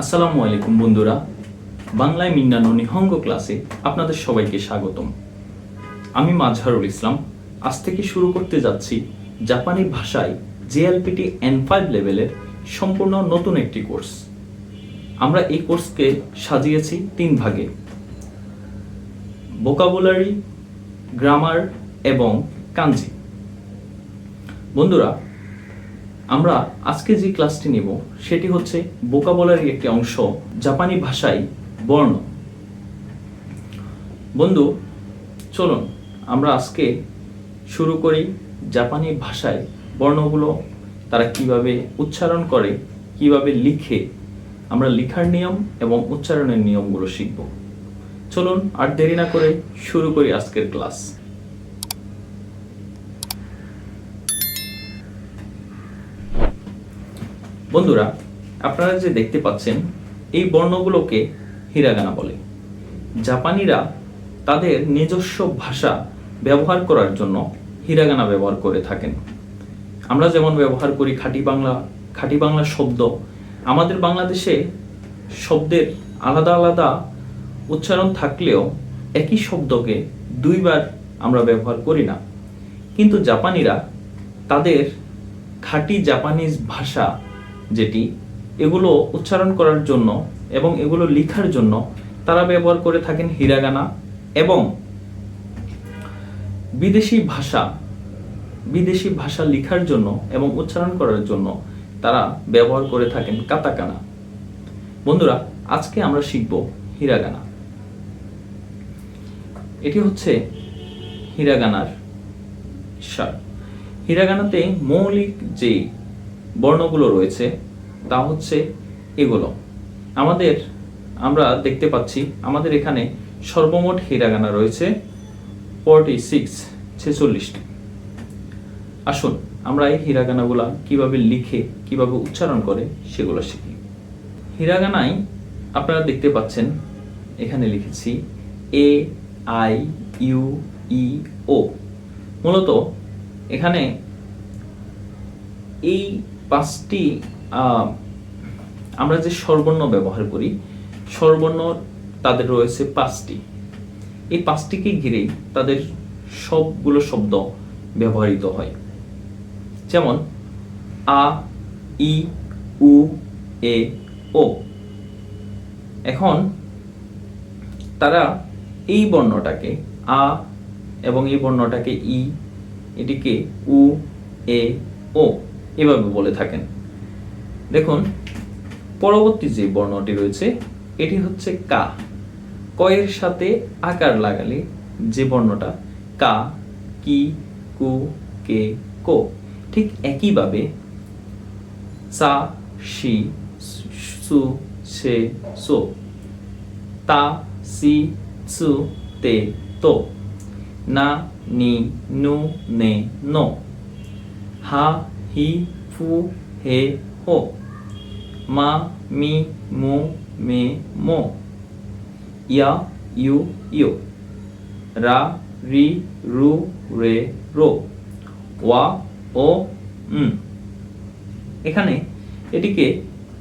আসসালামু আলাইকুম বন্ধুরা। বাংলায় মিন্নানো নিহঙ্গ ক্লাসে আপনাদের সবাইকে স্বাগতম। আমি মাজহারুল ইসলাম। আজ থেকে শুরু করতে যাচ্ছি জাপানি ভাষায় জেএলপিটি এন ফাইভ লেভেলের সম্পূর্ণ নতুন একটি কোর্স। আমরা এই কোর্সকে সাজিয়েছি তিন ভাগে। ভোকাবুলারি, গ্রামার এবং কাঞ্জি। বন্ধুরা আমরা আজকে যে ক্লাসটি নেব, সেটি হচ্ছে বোকাবলারি একটি অংশ জাপানি ভাষায় বর্ণ। বন্ধু, চলুন, আমরা আজকে শুরু করি জাপানি ভাষায় বর্ণগুলো, তারা কীভাবে উচ্চারণ করে, কীভাবে লিখে। আমরা লেখার নিয়ম এবং উচ্চারণের নিয়মগুলো শিখব। চলুন, আর দেরি না করে শুরু করি আজকের ক্লাস। বন্ধুরা, আপনারা যে দেখতে পাচ্ছেন, এই বর্ণগুলোকে হিরাগানা বলে। জাপানিরা তাদের নিজস্ব ভাষা ব্যবহার করার জন্য হিরাগানা ব্যবহার করে থাকেন। আমরা যেমন ব্যবহার করি খাঁটি বাংলা খাঁটি বাংলা শব্দ, আমাদের বাংলাদেশে শব্দের আলাদা আলাদা উচ্চারণ থাকলেও একই শব্দকে দুইবার আমরা ব্যবহার করি না। কিন্তু জাপানিরা তাদের খাঁটি জাপানিজ ভাষা যেটি এগুলো উচ্চারণ করার জন্য এবং এগুলো লেখার জন্য তারা ব্যবহার করে থাকেন হিরাগানা এবং বিদেশি ভাষা বিদেশি ভাষা লেখার জন্য এবং উচ্চারণ করার জন্য তারা ব্যবহার করে থাকেন কাতাকানা। বন্ধুরা, আজকে আমরা শিখব হিরাগানা। এটি হচ্ছে হিরাগানার সার। হিরাগানাতে মৌলিক যে বর্ণগুলো রয়েছে, তা হচ্ছে এগুলো। আমাদের আমরা দেখতে পাচ্ছি, আমাদের এখানে সর্বমোট হিরাগানা রয়েছে ফর্টি সিক্স ছেচল্লিশটি। আসুন, আমরা এই হিরাগানাগুলা কীভাবে লিখে, কীভাবে উচ্চারণ করে সেগুলো শিখি। হিরাগানায় আপনারা দেখতে পাচ্ছেন, এখানে লিখেছি এ আই ইউ ই ও মূলত এখানে এই পাঁচটি আমরা যে স্বরবর্ণ ব্যবহার করি, স্বরবর্ণ তাদের রয়েছে পাঁচটি। এই পাঁচটিকে ঘিরেই তাদের সবগুলো শব্দ ব্যবহৃত হয়। যেমন, আ, ই, উ, এ, ও। এখন, তারা এই বর্ণটাকে, আ এবং এই বর্ণটাকে ই, এটিকে উ, এ, ও এভাবে বলে থাকেন। দেখুন, পরবর্তী যে বর্ণটি রয়েছে, এটি হচ্ছে কা। কয়ের সাথে আকার লাগালে যে বর্ণটা, কা, কি, কু, কে, কো, ঠিক একইভাবে সা, শি, সু, সে, সো, তা, সি, সু, তে, তো, না, নি, নু, নে, নো, হা হি ফু হে হো মা মি মু মে মো ইয়া ইউ ইউ রা রি রু রে রো ওয়া ও উম এখানে এটিকে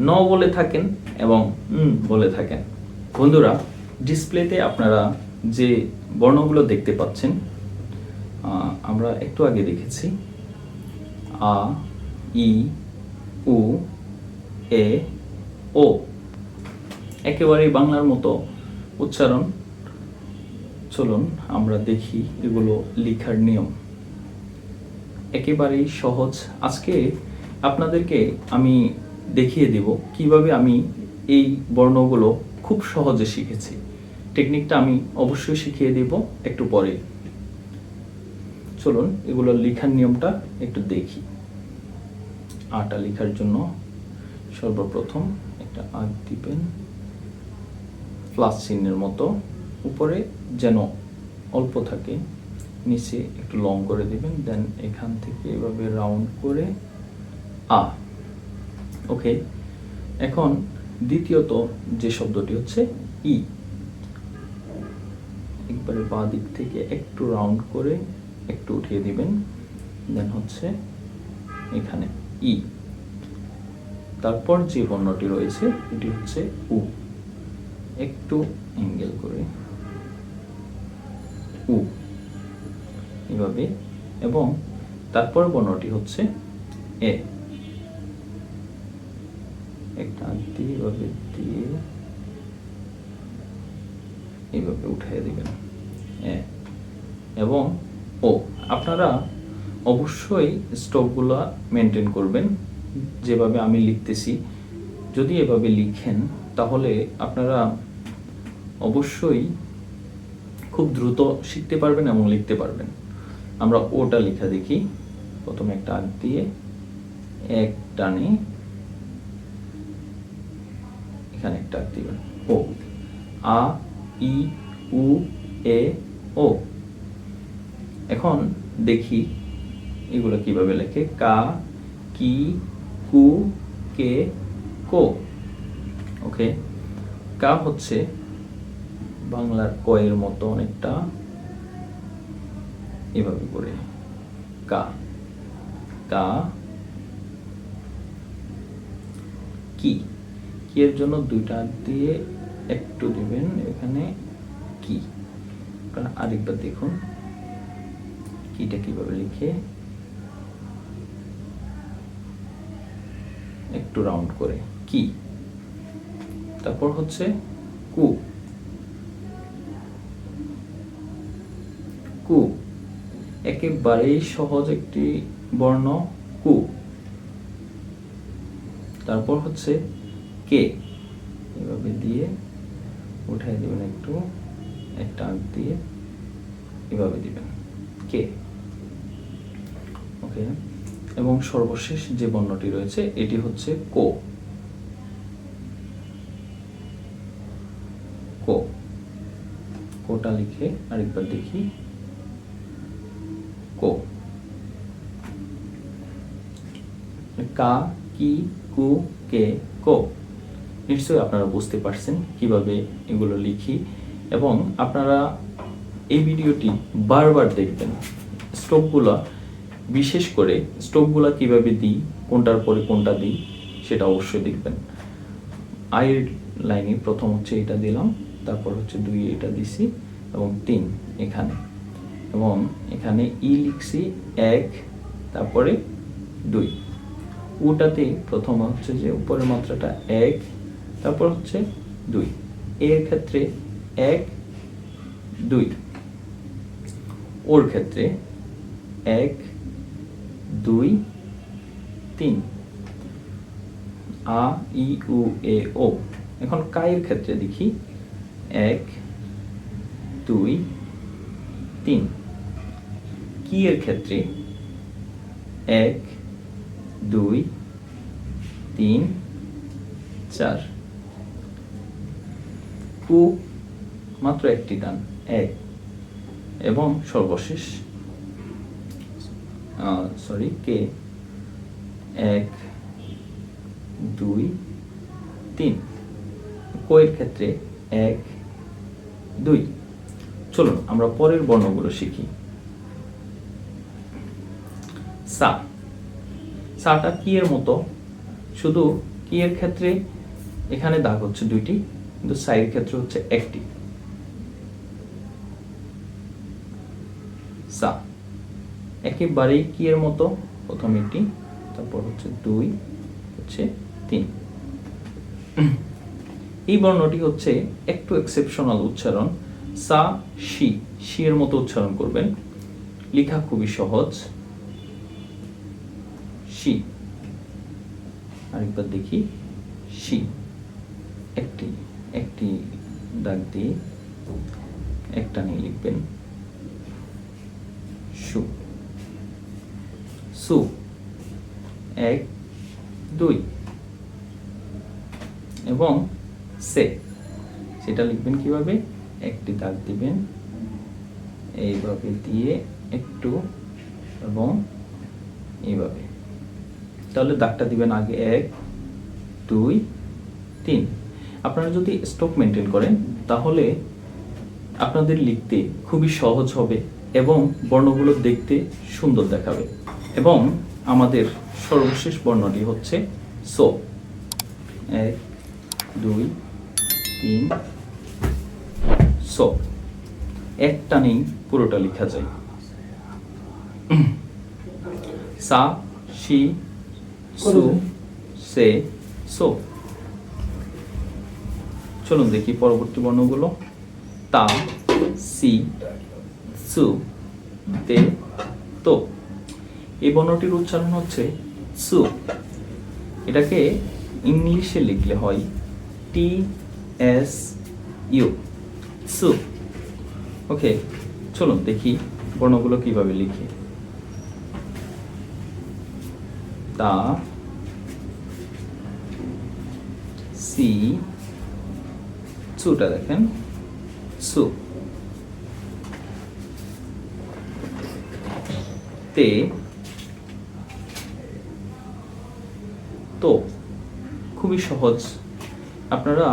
ন বলে থাকেন এবং উম বলে থাকেন। বন্ধুরা, ডিসপ্লেতে আপনারা যে বর্ণগুলো দেখতে পাচ্ছেন আমরা একটু আগে দেখেছি। আ ই, উ, এ, ও। একেবারেই বাংলার মতো উচ্চারণ। চলুন আমরা দেখি এগুলো লেখার নিয়ম। একেবারেই সহজ। আজকে আপনাদেরকে আমি দেখিয়ে দেব কীভাবে আমি এই বর্ণগুলো খুব সহজে শিখেছি। টেকনিকটা আমি অবশ্যই শিখিয়ে দেব একটু পরে। চলুন এগুলো লেখার নিয়মটা একটু দেখি। আটা লেখার জন্য সর্বপ্রথম একটা আগ দিবেন। প্লাস চিহ্নের মতো। উপরে যেন অল্প থাকে, নিচে একটু লং করে দিবেন, দেন এখান থেকে এভাবে রাউন্ড করে আ। ওকে, এখন দ্বিতীয়ত যে শব্দটি হচ্ছে ই। একবারে বাঁ দিক থেকে একটু রাউন্ড করে একটু উঠিয়ে দিবেন, দেন হচ্ছে এখানে। ই। তারপর যে বর্ণটি রয়েছে, এটি হচ্ছে উ। একটু অ্যাঙ্গেল করে। উ। এভাবে। এবং তারপর বর্ণটি হচ্ছে এ। একটা দিয়ে দিয়ে এইভাবে উঠিয়ে দিবেন। এবং ও। আপনারা অবশ্যই স্টকগুলো মেনটেন করবেন। যেভাবে আমি লিখতেছি, যদি এভাবে লিখেন, তাহলে আপনারা অবশ্যই খুব দ্রুত শিখতে পারবেন এবং লিখতে পারবেন। আমরা ওটা লেখা দেখি। প্রথমে একটা আগ দিয়ে এক টানে এখানে একটা আগ দিবেন। ও। আ, ই, উ, এ, ও। এখন দেখি এগুলো কীভাবে লেখে? কা, কি, কু, কে, কো। ওকে? কা হচ্ছে বাংলার কয়ের মতো অনেকটা। এভাবে করে। কা। কা, কি। কি এর জন্য দুইটা দিয়ে একটু দিবেন এখানে কি। আরেকবার দেখুন, কিটা কীভাবে লিখে একটু রাউন্ড করে। কি? তারপর হচ্ছে কু। কু। একেবারেই সহজ একটি বর্ণ, কু। তারপর হচ্ছে কে? এভাবে দিয়ে উঠাই দিবেন একটু, একটা আঁক দিয়ে এভাবে দিবেন। কে? ওকে। এবং সর্বশেষ যে বর্ণটি রয়েছে, এটি হচ্ছে কো। কো। কোটা লিখে আরেকবার দেখি। কো। কা, কি, কু, কে, কো। নিশ্চয়ই আপনারা বুঝতে পারছেন কীভাবে এগুলো লিখি এবং আপনারা এই ভিডিওটি বারবার দেখবেন। স্ট্রোকগুলো বিশেষ করে স্ট্রোকগুলো কীভাবে দিই, কোনটার পরে কোনটা দিই, সেটা অবশ্যই দেখবেন। আয়ের লাইনে প্রথম হচ্ছে এটা দিলাম, তারপর হচ্ছে দুই এটা দিছি, এবং তিন এখানে। এবং এখানে ই লিখছি এক, তারপরে দুই। উটাতে প্রথম হচ্ছে যে উপরের মাত্রাটা এক, তারপর হচ্ছে দুই। এর ক্ষেত্রে এক, দুই। ওর ক্ষেত্রে এক দুই, তিন। আ, ই, উ, এ, ও। এখন কায়ের ক্ষেত্রে দেখি। এক, দুই, তিন। কি এর ক্ষেত্রে? এক, দুই, তিন, চার। কু মাত্র একটি টান এক। এবং সর্বশেষ সরি কে এক, দুই, তিন। কোয়ের ক্ষেত্রে এক, দুই। চলুন, আমরা পরের বর্ণগুলো শিখি। সা। সাটা কি এর মতো? শুধু কি এর ক্ষেত্রে? এখানে দাগ হচ্ছে দুইটি, কিন্তু সাইয়ের ক্ষেত্রে হচ্ছে একটি সা একেবারেই কি এর মতো? প্রথম এটি তারপর হচ্ছে দুই, হচ্ছে তিন। এই বর্ণটি হচ্ছে একটু এক্সেপশনাল উচ্চারণ। সা, শি শি এর মতো উচ্চারণ করবেন। লেখা খুবই সহজ। শি। আরেকবার দেখি। শি। একটি একটি দাগ দিয়ে একটা নিয়ে লিখবেন। সু সু, এক, দুই, এবং সে, সেটা লিখবেন কীভাবে? একটি দাগ দিবেন, এইভাবে দিয়ে একটু এবং এইভাবে। তাহলে দাগটা দিবেন আগে এক, দুই, তিন। আপনারা যদি স্টক মেনটেন করেন, তাহলে আপনাদের লিখতে খুবই সহজ হবে এবং বর্ণগুলো দেখতে সুন্দর দেখাবে। এবং আমাদের সর্বশেষ বর্ণটি হচ্ছে সো। এক, দুই, তিন। সো, একটা নেই, পুরোটা লেখা যায়। সা, শি, সু, সে, সো। চলুন দেখি পরবর্তী বর্ণগুলো। তা, সি, সু, তে, তো। এই বর্ণটির উচ্চারণ হচ্ছে সু। এটাকে ইংলিশে লিখলে হয় টি এস ইউ। সু। ওকে, চলুন দেখি বর্ণগুলো কীভাবে লিখি। তা, সি, সুটা দেখেন, সু। তে তো খুবই সহজ। আপনারা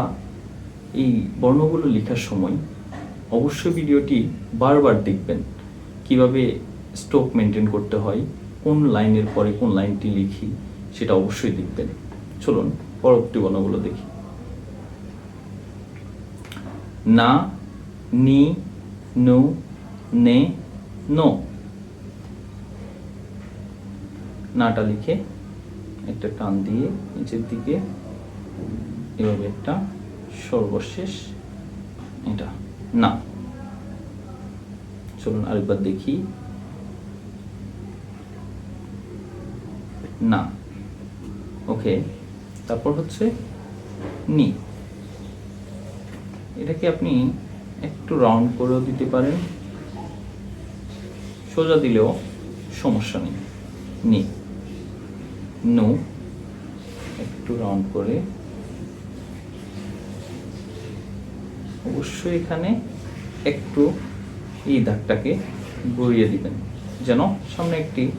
এই বর্ণগুলো লেখার সময় অবশ্যই ভিডিওটি বারবার দেখবেন, কীভাবে স্ট্রোক মেনটেন করতে হয়, কোন লাইনের পরে কোন লাইনটি লিখি, সেটা অবশ্যই দেখবেন। চলুন, পরবর্তী বর্ণগুলো দেখি। না, নি, নু, নে, নো। নাটা লিখে একটা টান দিয়ে নিচের দিকে, এভাবে একটা সর্বশেষ এটা। না। চলুন আরেকবার দেখি। না। ওকে। তারপর হচ্ছে নি। এটাকে আপনি একটু রাউন্ড করেও দিতে পারেন। সোজা দিলেও সমস্যা নেই। নি। নো একটু রাউন্ড করে। অবশ্যই এখানে একটু এই দাগটাকে গড়িয়ে দিবেন, যেন সামনে একটি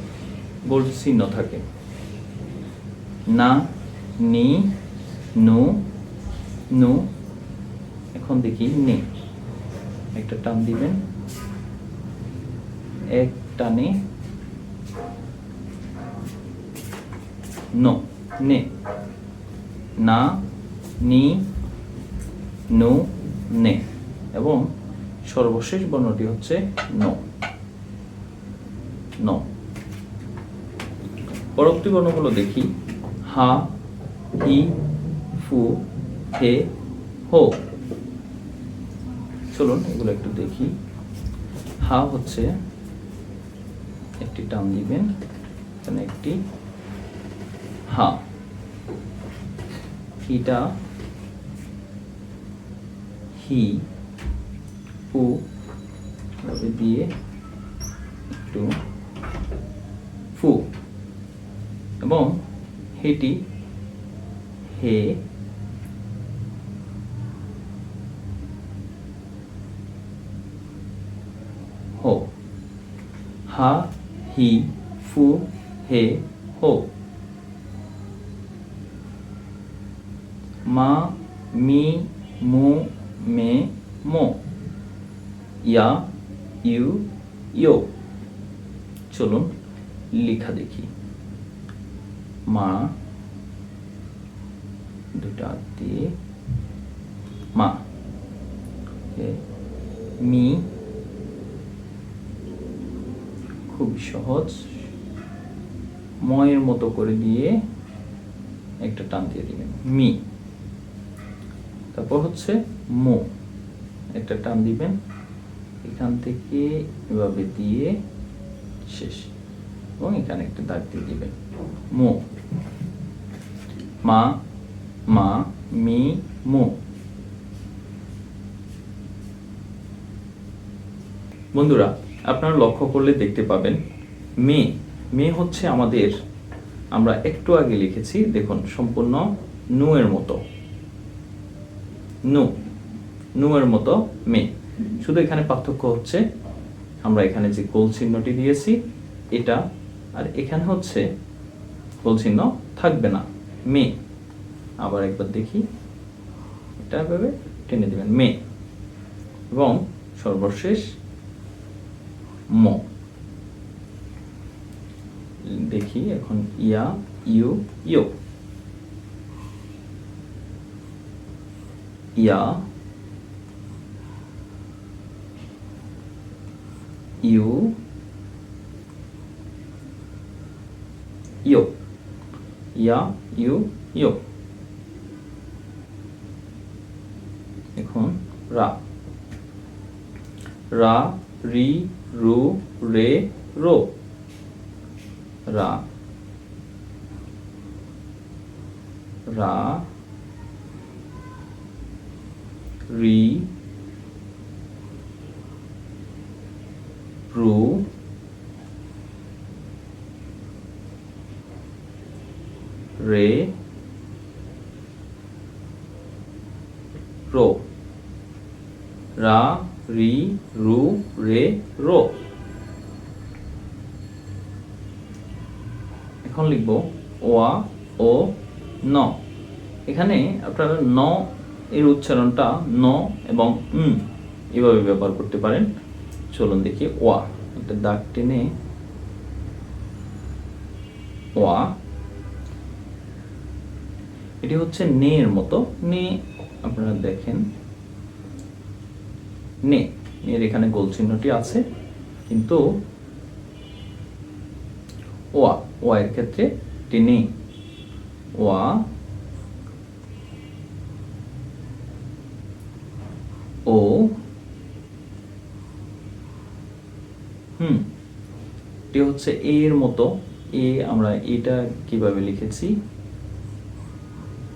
গোল চিহ্ন থাকে। না, নি, নো নো, এখন দেখি নে। একটা টান দিবেন। এক টানে নো নে না নি নো নে এবং সর্বশেষ বর্ণটি হচ্ছে নো নো পরবর্তী বর্ণগুলো দেখি। হা হি ফু, হে, হো। চলুন এগুলো একটু দেখি। হা হচ্ছে একটি টান দিবেন, এখানে একটি হা হিটা হি হু দিয়ে একটু ফু। এবং হেটি হে হো। হা, হি, ফু, হে, হো। মা, মি, মু, মে, মো। ইয়া, ইউ, ইয়ো। চলুন লেখা দেখি। মা, দুটা দিয়ে। মা মি, খুব সহজ। ময়ের মতো করে দিয়ে একটা টান দিয়ে দিবেন মি। তারপর হচ্ছে মো। একটা টান দিবেন। এখান থেকে এভাবে দিয়ে শেষ। এবং এখানে একটা দাগ দিয়ে দিবেন। মো। মা মা, মি, মো। বন্ধুরা, আপনারা লক্ষ্য করলে দেখতে পাবেন, মে। মে হচ্ছে আমাদের, আমরা একটু আগে লিখেছি, দেখুন, সম্পূর্ণ নুয়ের মতো। নু। নু এর মতো মে। শুধু এখানে পার্থক্য হচ্ছে, আমরা এখানে যে গোল চিহ্নটি দিয়েছি, এটা আর এখানে হচ্ছে গোল চিহ্ন থাকবে না। মে। আবার একবার দেখি। এটা ভেবে টেনে দেবেন। মে। এবং সর্বশেষ ম। দেখি এখন ইয়া, ইউ ইউ ইয়া ইউ ইয়ো ইয়া ইউ ইয়ো এখন রা রা রি রু রে রো রা রা রি রু রে রো রা রি রু রে রো এখন লিখব ওয়া ও ন এখানে আপনারা ন এর উচ্চারণটা ন এবং উম এভাবে ব্যবহার করতে পারেন। চলুন দেখি ওয়া একটা দাগ টেনে ওয়া এটি হচ্ছে নে এর মতো। নে, আপনারা দেখেন। নে এর এখানে গোল চিহ্নটি আছে, কিন্তু ওয়া ওয়া এর ক্ষেত্রে এটি নেই। ওয়া ও হুম এটি হচ্ছে এ এর মতো, এ আমরা এটা কীভাবে লিখেছি?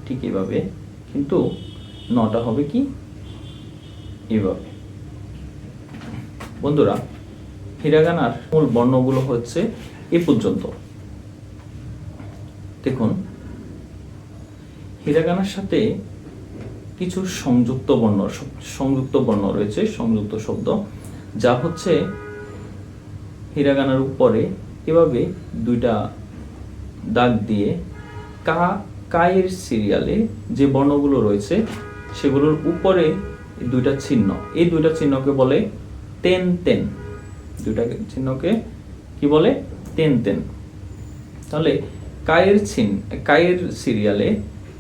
ঠিক এভাবে, কিন্তু নটা হবে কি? এভাবে। বন্ধুরা, হিরাগানার মূল বর্ণগুলো হচ্ছে এ পর্যন্ত। দেখুন, হিরাগানার সাথে কিছু সংযুক্ত বর্ণ সংযুক্ত বর্ণ রয়েছে, সংযুক্ত শব্দ, যা হচ্ছে হিরাগানার উপরে এভাবে দুইটা দাগ দিয়ে কা, কায়ের সিরিয়ালে যে বর্ণগুলো রয়েছে, সেগুলোর উপরে দুইটা চিহ্ন। এই দুইটা চিহ্নকে বলে তেন তেন। দুইটা চিহ্নকে কি বলে? তেন তেন। তাহলে কায়ের চিহ্ন, কায়ের সিরিয়ালে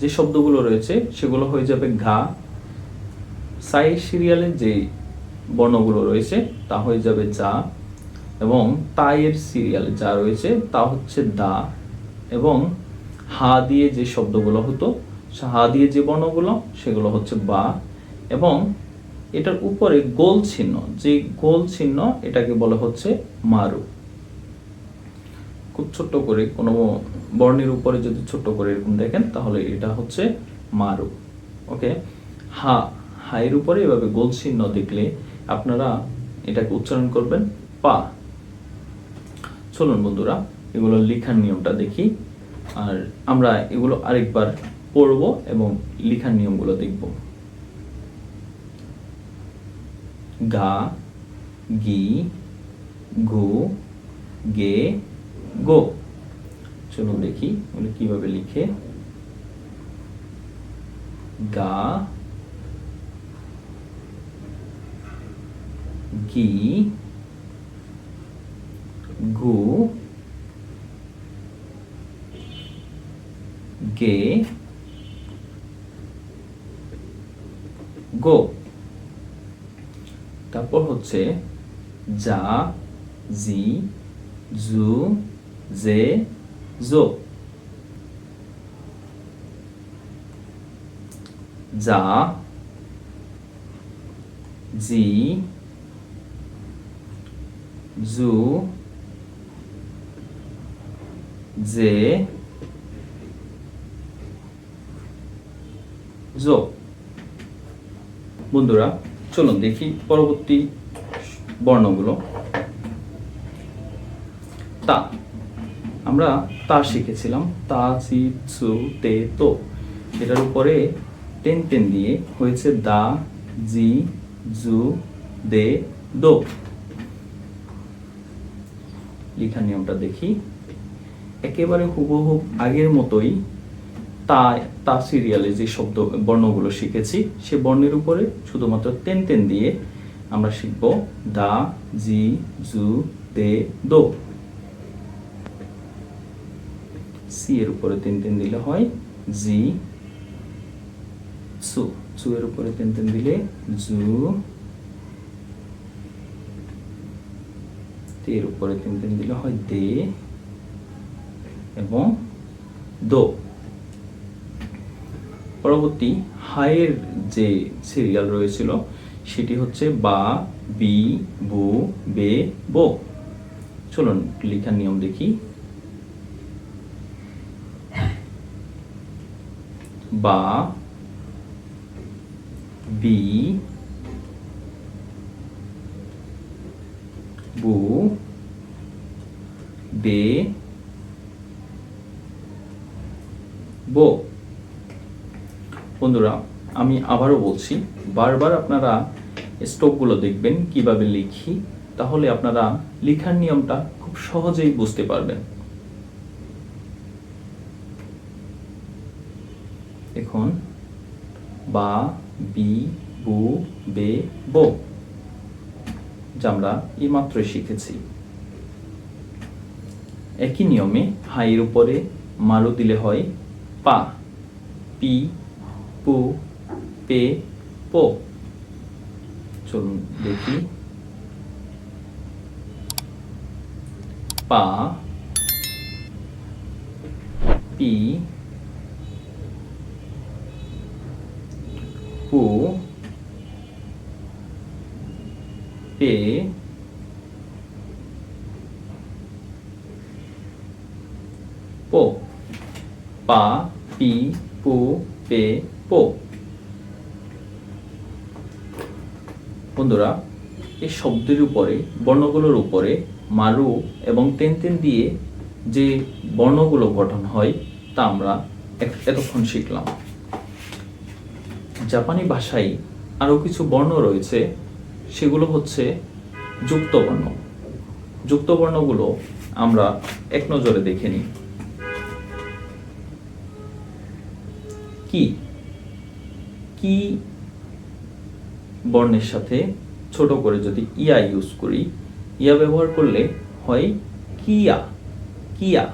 যে শব্দগুলো রয়েছে, সেগুলো হয়ে যাবে ঘা। সাই সিরিয়ালের যে বর্ণগুলো রয়েছে, তা হয়ে যাবে যা এবং তায়ের সিরিয়ালে যা রয়েছে, তা হচ্ছে দা এবং হা দিয়ে যে শব্দগুলো হতো হা দিয়ে যে বর্ণগুলো, সেগুলো হচ্ছে বা এবং এটার উপরে গোল চিহ্ন, যে গোল চিহ্ন, এটাকে বলা হচ্ছে মারু। খুব ছোট্ট করে, কোনো বর্ণের উপরে যদি ছোট্ট করে এরকম দেখেন, তাহলে এটা হচ্ছে মারু, ওকে? হা, হায়ের উপরে এভাবে গোল চিহ্ন দেখলে আপনারা এটাকে উচ্চারণ করবেন পা। চলুন বন্ধুরা, এগুলো লেখার নিয়মটা দেখি, আর আমরা এগুলো আরেকবার পড়ব এবং লেখার নিয়মগুলো দেখব। গা, গি, গু, গে গো। চলুন দেখি ওগুলো কীভাবে লিখে গা, গি, গু, গে, গো। তারপর হচ্ছে যা, জি, জু জে জো যা জি জু জে জো বন্ধুরা চলুন দেখি পরবর্তী বর্ণগুলো। তা আমরা তা শিখেছিলাম, তা চি চু তে, তো। এটার উপরে টেন টেন দিয়ে হয়েছে দা, জি, জু, দে, দো। লেখার নিয়মটা দেখি। একেবারে হুবহু আগের মতোই তা তা সিরিয়ালে যে শব্দ, বর্ণগুলো শিখেছি, সে বর্ণের উপরে শুধুমাত্র তেন তেন দিয়ে আমরা শিখব দা, জি, জু, দে, দো। সি এর উপরে তিন তিন দিলে হয় জি। সু জু এর উপরে তেন তেন দিলে জু। তের উপরে তেন তেন দিলে হয় দে। এবং দো। পরবর্তী হায়ের যে সিরিয়াল রয়েছিল, সেটি হচ্ছে বা, বি, বু, বে, বো। চলুন লেখার নিয়ম দেখি। বা বি বু বে বো। বন্ধুরা, আমি আবারও বলছি, বারবার আপনারা স্ট্রোকগুলো দেখবেন, কীভাবে লিখি, তাহলে আপনারা লেখার নিয়মটা খুব সহজেই বুঝতে পারবেন। এখন বা, বি, বু, বে, বো। যা আমরা এইমাত্র শিখেছি। একই নিয়মে হাইয়ের উপরে মারু দিলে হয় পা। পি, পু, পে, পো। চলুন দেখি। পা, পি পু পে পো পা পি পু পে পো বন্ধুরা, এই শব্দের উপরে, বর্ণগুলোর উপরে মারু এবং তেন তেন দিয়ে যে বর্ণগুলো গঠন হয়, তা আমরা এতক্ষণ শিখলাম। জাপানি ভাষায় আরও কিছু বর্ণ রয়েছে, সেগুলো হচ্ছে যুক্ত বর্ণ যুক্ত বর্ণগুলো আমরা এক নজরে দেখে নিই। কি? কি বর্ণের সাথে ছোট করে যদি ইয়া ইউজ করি, ইয়া ব্যবহার করলে হয় কিয়া কিয়া।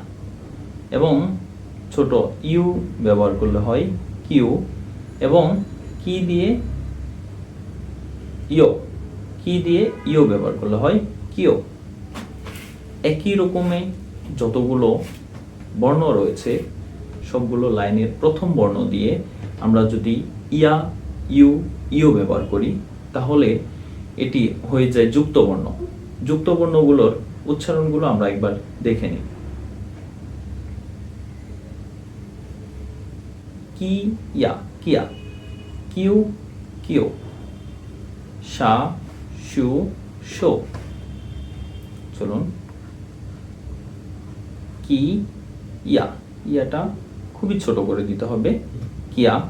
এবং ছোট ইউ ব্যবহার করলে হয় কিউ। এবং কি দিয়ে? ইয়ো। কি দিয়ে ইয়ো ব্যবহার করলে হয়? কিও একই রকমে যতগুলো বর্ণ রয়েছে, সবগুলো লাইনের প্রথম বর্ণ দিয়ে আমরা যদি ইয়া, ইউ ইও ব্যবহার করি, তাহলে এটি হয়ে যায় যুক্ত বর্ণ। যুক্ত বর্ণগুলোর উচ্চারণগুলো আমরা একবার দেখে নিই। কি, ইয়া, কিয়া। কিউ কিউ। সা শু শো চলুন। কি, ইয়া। ইয়াটা খুবই ছোট করে দিতে হবে। কিয়া।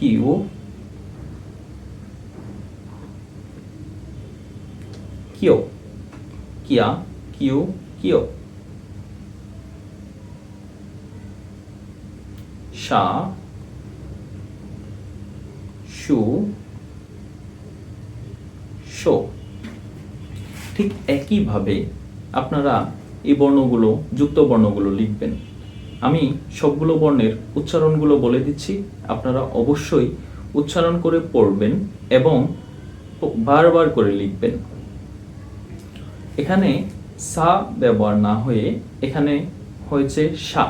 কিউ। কিও। কিয়া, কিউ, কিও। সা শু শো ঠিক একইভাবে আপনারা এই বর্ণগুলো, যুক্ত বর্ণগুলো লিখবেন। আমি সবগুলো বর্ণের উচ্চারণগুলো বলে দিচ্ছি, আপনারা অবশ্যই উচ্চারণ করে পড়বেন এবং বারবার করে লিখবেন। এখানে সা ব্যবহার না হয়ে এখানে হয়েছে সা।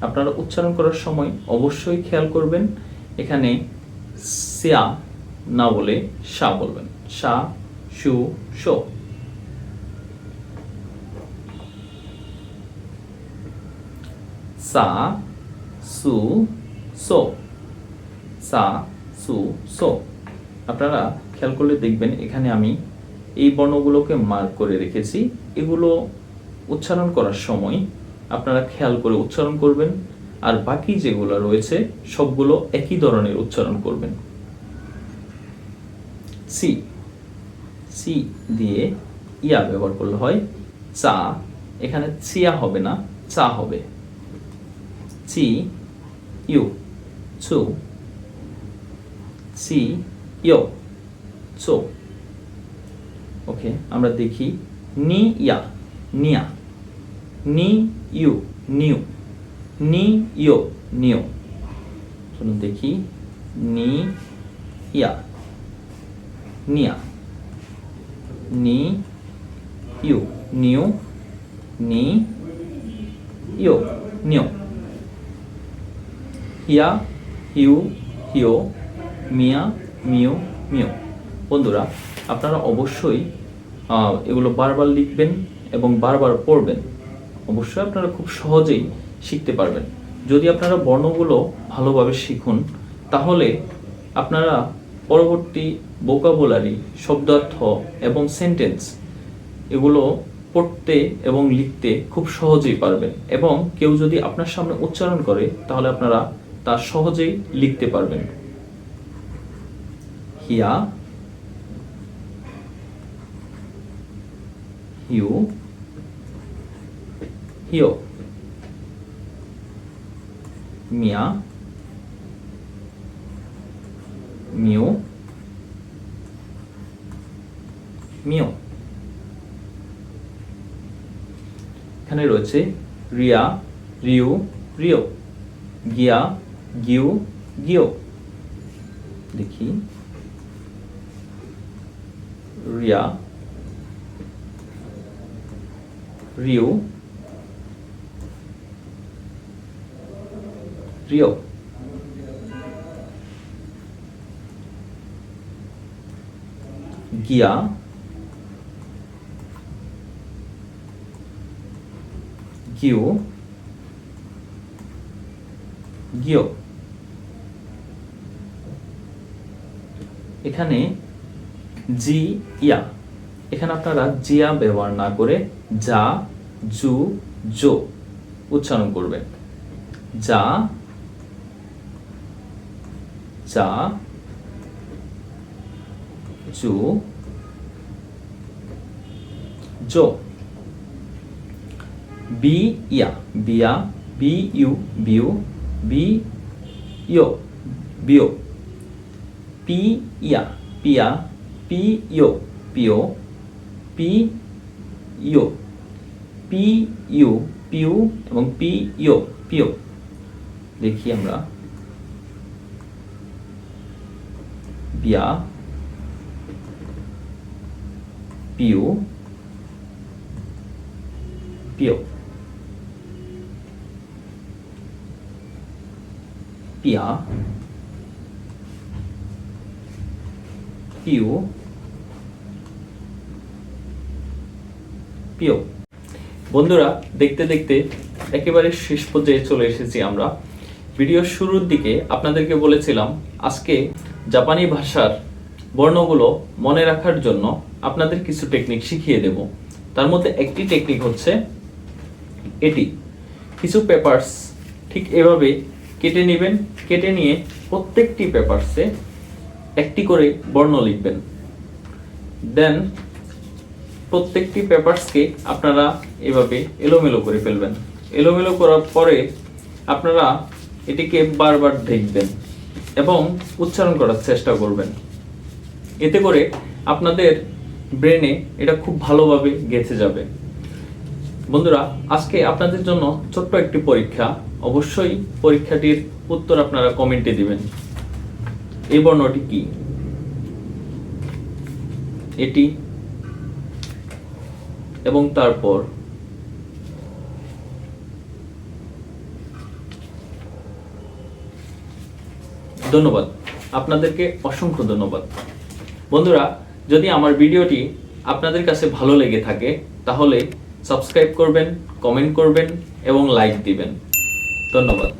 আপনারা উচ্চারণ করার সময় অবশ্যই খেয়াল করবেন, এখানে সিয়া না বলে সা বলবেন। সা, সু শো সা, সু, সো। সা, সু, সো। আপনারা খেয়াল করলে দেখবেন এখানে আমি এই বর্ণগুলোকে মার্ক করে রেখেছি। এগুলো উচ্চারণ করার সময় আপনারা খেয়াল করে উচ্চারণ করবেন, আর বাকি যেগুলো রয়েছে, সবগুলো একই ধরনের উচ্চারণ করবেন। সি সি দিয়ে ইয়া ব্যবহার করলে হয় চা। এখানে চিয়া হবে না, চা হবে। চি, ইউ, চু। সি ইয়ো, চো। ওকে, আমরা দেখি। নি, ইয়া, নিয়া। নি ইউ, নিউ। নি ইয়ো নিও চলুন দেখি। নি ইয়া, নিয়া। নি ইউ, নিউ। নি ইয়ো নিও হিয়া, হিউ, হিও, মিয়া মিও মিও বন্ধুরা, আপনারা অবশ্যই এগুলো বারবার লিখবেন এবং বারবার পড়বেন। অবশ্যই আপনারা খুব সহজেই শিখতে পারবেন। যদি আপনারা বর্ণগুলো ভালোভাবে শিখুন, তাহলে আপনারা পরবর্তী বোকাবুলারি শব্দার্থ এবং সেন্টেন্স এগুলো পড়তে এবং লিখতে খুব সহজেই পারবেন এবং কেউ যদি আপনার সামনে উচ্চারণ করে, তাহলে আপনারা তা সহজেই লিখতে পারবেন। হিয়া হিউ হিও মিয়া মিউ মিও এখানে রয়েছে রিয়া, রিউ, রিও, গিয়া, গিউ, গিও। দেখি। রিয়া, রিউ রিও গিয়া। গিও গিও এখানে জি, ইয়া। এখানে আপনারা জিয়া ব্যবহার না করে যা, জু জো উচ্চারণ করবেন। যা যা জু জো বি ইয়া বিয়া বি ইউ বিউ বি ইয়ো বিও পি ইয়া পিয়া পি ইয়ো পিও পি ইয়ো পি ইউ পিউ এবং পি ইয়ো পিও দেখি আমরা বিয়া পিউ, পিও, পিয়া, পিউ, পিও। বন্ধুরা, দেখতে দেখতে একেবারে শেষ পর্যায়ে চলে এসেছি আমরা। ভিডিওর শুরুর দিকে আপনাদেরকে বলেছিলাম, আজকে জাপানি ভাষার বর্ণগুলো মনে রাখার জন্য আপনাদের কিছু টেকনিক শিখিয়ে দেব। তার মধ্যে একটি টেকনিক হচ্ছে এটি। কিছু পেপারস ঠিক এভাবে কেটে নেবেন, কেটে নিয়ে প্রত্যেকটি পেপারসে একটি করে বর্ণ লিখবেন। দেন প্রত্যেকটি পেপারসকে আপনারা এভাবে এলোমেলো করে ফেলবেন। এলোমেলো করার পরে আপনারা এটিকে বারবার দেখবেন। এবং উচ্চারণ করার চেষ্টা করবেন। এতে করে আপনাদের ব্রেনে এটা খুব ভালোভাবে গেঁথে যাবে। বন্ধুরা, আজকে আপনাদের জন্য ছোট্ট একটি পরীক্ষা। অবশ্যই পরীক্ষাটির উত্তর আপনারা কমেন্টে দিবেন। এই বর্ণটি কি? এটি এবং তারপর ধন্যবাদ। আপনাদেরকে অসংখ্য ধন্যবাদ। বন্ধুরা, যদি আমার ভিডিওটি আপনাদের কাছে ভালো লেগে থাকে, তাহলে সাবস্ক্রাইব করবেন, কমেন্ট করবেন এবং লাইক দিবেন। ধন্যবাদ।